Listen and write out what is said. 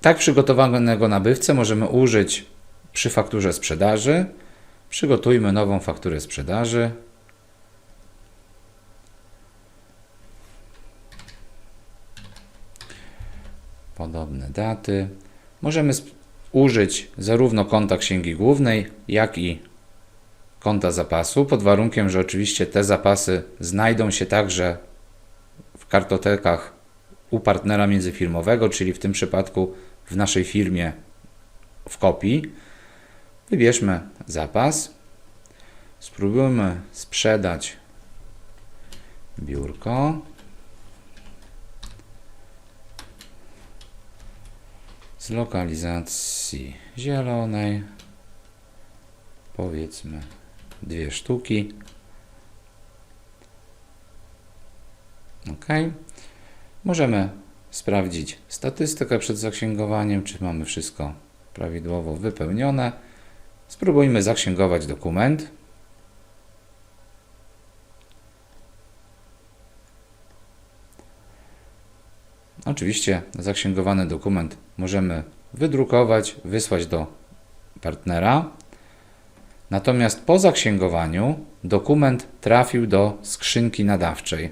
Tak przygotowanego nabywcę możemy użyć przy fakturze sprzedaży. Przygotujmy nową fakturę sprzedaży. Podobne daty. Możemy użyć zarówno konta księgi głównej, jak i konta zapasu, pod warunkiem, że oczywiście te zapasy znajdą się także w kartotekach u partnera międzyfirmowego, czyli w tym przypadku w naszej firmie w kopii. Wybierzmy zapas. Spróbujmy sprzedać biurko. Z lokalizacji zielonej. Powiedzmy dwie sztuki. OK. Możemy sprawdzić statystykę przed zaksięgowaniem, czy mamy wszystko prawidłowo wypełnione. Spróbujmy zaksięgować dokument. Oczywiście zaksięgowany dokument możemy wydrukować, wysłać do partnera. Natomiast po zaksięgowaniu dokument trafił do skrzynki nadawczej.